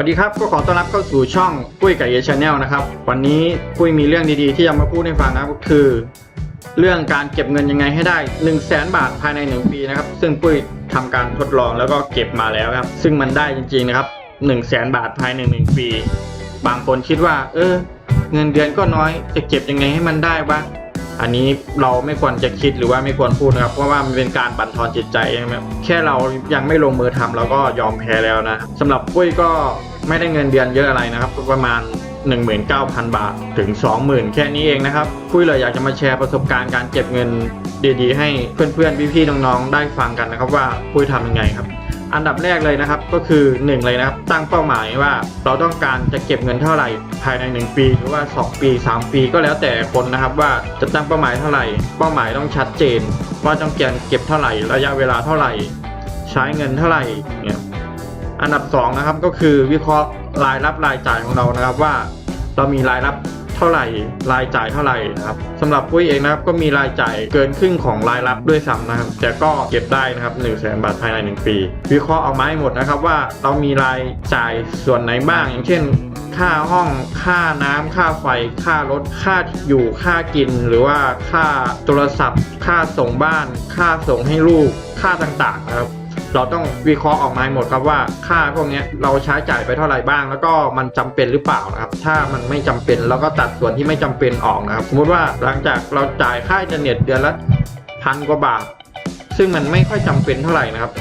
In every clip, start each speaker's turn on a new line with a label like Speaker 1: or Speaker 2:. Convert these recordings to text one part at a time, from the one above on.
Speaker 1: วัสดีครับก็ขอต้อนรับเข้าสู่ช่องกุ้ยไก่เยชแนลนะครับ วันนี้กุ้ยมีเรื่องดีๆ ที่จะมาพูดให้ฟังนะก็คือ เรื่องการเก็บเงินยังไงให้ได้ 1 0 0 0 0แบาทภายใน 1 ปีนะครับ ซึ่งปุ้ยทำการทดลองแล้วก็เก็บมาแล้วครับ ซึ่งมันได้จริงๆนะครับ1 0 0 0 0แบาทภายใน 1 ปี บางคนคิดว่า เออ เงินเดือนก็น้อยจะเก็บยังไงให้มันได้วะอันนี้เราไม่ควรจะคิดหรือว่าไม่ควรพูดนะครับ เพราะว่ามันเป็นการบั่นทอนจิตใจนะครับแค่เรายังไม่ลงมือทำเราก็ยอมแพ้แล้วนะสำหรับปุ้ยก็ ไม่ได้เงินเดือนเยอะอะไรนะครับ ประมาณ 19,000 บาทถึง 20,000 แค่นี้เองนะครับปุ้ยเลยอยากจะมาแชร์ประสบการณ์การเก็บเงินดีๆ ให้เพื่อนๆพี่ๆน้องๆได้ฟังกันนะครับว่าปุ้ยทำยังไงครับอันดับแรกเลยนะครับก็คือ 1 เลยนะครับ ตั้งเป้าหมายว่าเราต้องการจะเก็บเงินเท่าไหร่ภายใน 1 ปี หรือว่า 2 ปี 3 ปีก็แล้วแต่คนนะครับว่าจะตั้งเป้าหมายเท่าไหร่ เป้าหมายต้องชัดเจน ว่าต้องเก็บเก็บเท่าไหร่ระยะเวลาเท่าไหร่ ใช้เงินเท่าไหร่เนี่ย อันดับ2นะครับก็คือวิเคราะห์รายรับรายจ่ายของเรานะครับว่า เรามีรายรับเท่าไหร่รายจ่ายเท่าไหร่นะครับสำหรับปุ้ยเองนะครับก็มีรายจ่ายเกินครึ่งของรายรับด้วยซ้ำนะครับแต่ก็เก็บได้นะครับ1นึ่งแสนบาทภายใน 1 ปี วิเคราะห์เอามาให้หมดนะครับว่าเรามีรายจ่ายส่วนไหนบ้าง อย่างเช่น ค่าห้องค่าน้ำค่าไฟ ค่ารถค่าอยู่ค่ากิน หรือว่าค่าโทรศัพท์ ค่าส่งบ้าน ค่าส่งให้ลูกค่าต่างๆนะครับ เราต้องวิเคราะห์ออกมาหมดครับว่าค่าพวกนี้เราใช้จ่ายไปเท่าไหร่บ้าง แล้วก็มันจำเป็นหรือเปล่านะครับ ถ้ามันไม่จำเป็นเราก็ตัดส่วนที่ไม่จำเป็นออกนะครับ สมมติว่าหลังจากเราจ่ายค่าอินเทอร์เน็ตเดือนละพันกว่าบาท ซึ่งมันไม่ค่อยจำเป็นเท่าไหร่นะครับ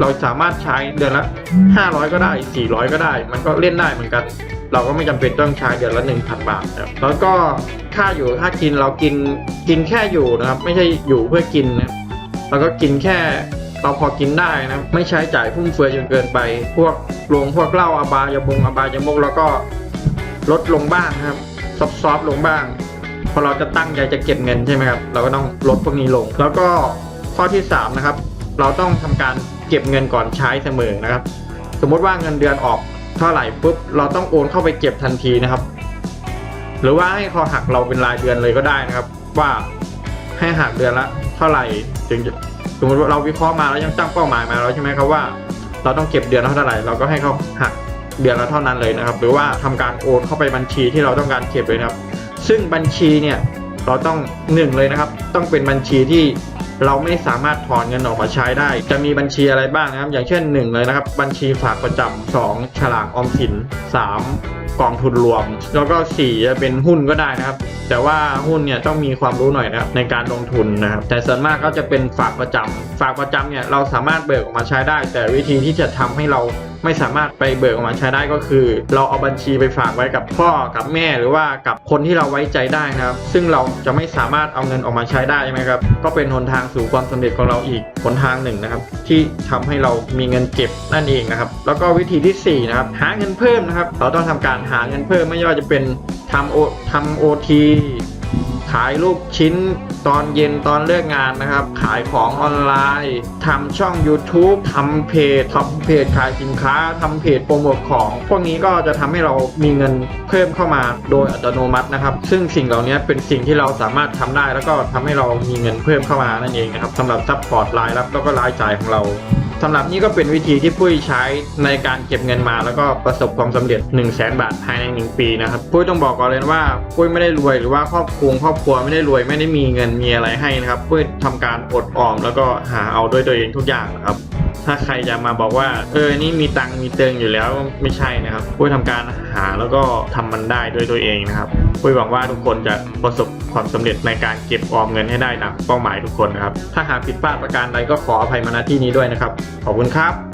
Speaker 1: เราสามารถใช้เดือนละ 500 ก็ได้ 400 ก็ได้ มันก็เล่นได้เหมือนกัน เราก็ไม่จำเป็นต้องใช้เดือนละ 1,000 บาทนะครับแล้วก็ค่าอยู่ค่ากินเรากินกินแค่อยู่นะครับ ไม่ใช่อยู่เพื่อกินนะเราก็กินแค่ เราพอกินได้นะไม่ใช้จ่ายฟุ่มเฟือยจนเกินไป พวกลงพวกเหล้าอาบายาบงอาบายามุกแล้วก็ลดลงบ้างครับซอฟซอฟลงบ้าง พอเราจะตั้งใจจะเก็บเงินใช่ไหมครับเราก็ต้องลดพวกนี้ลง แล้วก็ข้อที่สามนะครับเราต้องทำการเก็บเงินก่อนใช้เสมอนะครับ สมมติว่าเงินเดือนออกเท่าไหร่ปุ๊บเราต้องโอนเข้าไปเก็บทันทีนะครับ หรือว่าให้เขาหักเราเป็นรายเดือนเลยก็ได้นะครับ ว่าให้หักเดือนละเท่าไหร่ถึง สมมติว่าเราวิเคราะห์มาแล้วยังตั้งเป้าหมายมาแล้วใช่ไหมครับว่า เราต้องเก็บเดือนละเท่าไหร่เราก็ให้เขาหักเดือนละเท่านั้นเลยนะครับ หรือว่าทำการโอนเข้าไปบัญชีที่เราต้องการเก็บเลยนะครับ ซึ่งบัญชีเนี่ยเราต้องหนึ่งเลยนะครับ ต้องเป็นบัญชีที่เราไม่สามารถถอนเงินออกมาใช้ได้ จะมีบัญชีอะไรบ้างนะครับ อย่างเช่นหนึ่งเลยนะครับ บัญชีฝากประจำสองฉลากออมสินสาม กองทุนรวม แล้วก็สี่จะเป็นหุ้นก็ได้นะครับ แต่ว่าหุ้นเนี่ยต้องมีความรู้หน่อยนะครับในการลงทุนนะครับ แต่ส่วนมากก็จะเป็นฝากประจำฝากประจำเนี่ยเราสามารถเบิกออกมาใช้ได้ แต่วิธีที่จะทำให้เราไม่สามารถไปเบิกออกมาใช้ได้ก็คือ เราเอาบัญชีไปฝากไว้กับพ่อกับแม่หรือว่ากับคนที่เราไว้ใจได้นะครับ ซึ่งเราจะไม่สามารถเอาเงินออกมาใช้ได้ใช่ไหมครับก็เป็นหนทางสู่ความสำเร็จของเราอีก นทางหนึ่งนะครับ ที่ทำให้เรามีเงินเก็บนั่นเองนะครับ แล้วก็วิธีที่สี่นะครับหาเงินเพิ่มนะครับ เราต้องทำการหาเงินเพิ่มไม่ว่าจะเป็นทำโอทำโอที ขายลูกชิ้นตอนเย็นตอนเลิกงานนะครับ ขายของออนไลน์ทำช่อง YouTube ทำเพจทำเพจขายสินค้าทำเพจโปรโมทของ พวกนี้ก็จะทำให้เรามีเงินเพิ่มเข้ามาโดยอัตโนมัตินะครับ ซึ่งสิ่งเหล่านี้เป็นสิ่งที่เราสามารถทำได้ แล้วก็ทำให้เรามีเงินเพิ่มเข้ามานั่นเองนะครับสำหรับซัพพอร์ตรายรับแล้วก็รายจ่ายของเรา สำหรับนี่ก็เป็นวิธีที่ปุ้ยใช้ในการเก็บเงินมา แล้วก็ประสบความสำเร็จ 1 0 0 0 0แบาทภายใน 1 ปีนะครับปุ้ยต้องบอกก่อนเลยว่าปุ้ยไม่ได้รวยหรือว่าครอบครัวครอบครัวไม่ได้รวยไม่ได้มีเงินมีอะไรให้นะครับปุ้ยทำการอดออมแล้วก็หาเอาด้วยตัวเองทุกอย่างนะครับ ถ้าใครจะมาบอกว่า เออ นี่มีตังมีเติงอยู่แล้วไม่ใช่นะครับปุ้ยทำการหาแล้วก็ทำมันได้ด้วยตัวเองนะครับปุ้ยหวังว่าทุกคนจะประสบความสำเร็จในการเก็บออมเงินให้ได้ตามเป้าหมายทุกคนนะครับ ถ้าหากผิดพลาดประการใดก็ขออภัยมาณที่นี้ด้วยนะครับ ขอบคุณครับ